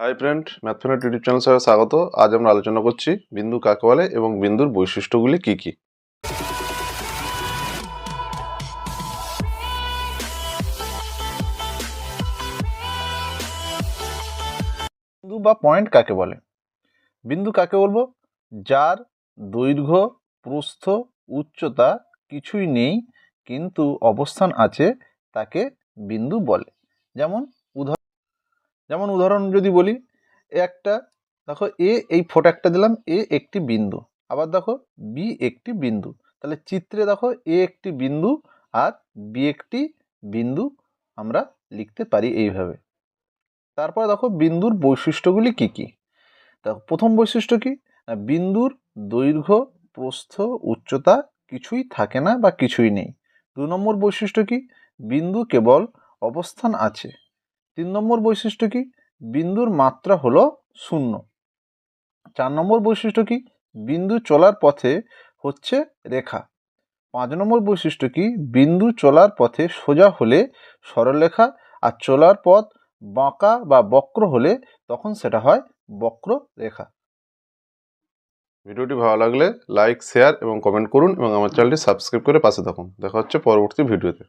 Hi friend mathematic YouTube channel সবাই স্বাগত। আজ আমরা আলোচনা করছি বিন্দু কাকে বলে এবং বিন্দুর বৈশিষ্ট্যগুলি কি কি। বিন্দু বা পয়েন্ট কাকে বলে? বিন্দু কাকে বলব? যার দৈর্ঘ্য, প্রস্থ, উচ্চতা কিছুই নেই, কিন্তু অবস্থান আছে তাকে বিন্দু বলে। যেমন যেমন উদাহরণ যদি বলি, এ একটা, দেখো এ, এই ফটো একটা দিলাম, এ একটি বিন্দু। আবার দেখো বি একটি বিন্দু। তাহলে চিত্রে দেখো এ একটি বিন্দু আর বি একটি বিন্দু আমরা লিখতে পারি এইভাবে। তারপরে দেখো বিন্দুর বৈশিষ্ট্যগুলি কি কি? দেখো প্রথম বৈশিষ্ট্য কি? বিন্দুর দৈর্ঘ্য, প্রস্থ, উচ্চতা কিছুই থাকে না বা কিছুই নেই। দু নম্বর বৈশিষ্ট্য কি? বিন্দু কেবল অবস্থান আছে। তিন নম্বর বৈশিষ্ট্য কি? বিন্দুর মাত্রা হলো শূন্য। চার নম্বর বৈশিষ্ট্য কি? বিন্দু চলার পথে হচ্ছে রেখা। পাঁচ নম্বর বৈশিষ্ট্য কি? বিন্দু চলার পথে সোজা হলে সরলরেখা আর চলার পথ বাঁকা বা বক্র হলে তখন সেটা হয় বক্র রেখা ভিডিওটি ভালো লাগলে লাইক, শেয়ার এবং কমেন্ট করুন এবং আমার চ্যানেলটি সাবস্ক্রাইব করে পাশে থাকুন। দেখা হচ্ছে পরবর্তী ভিডিওতে।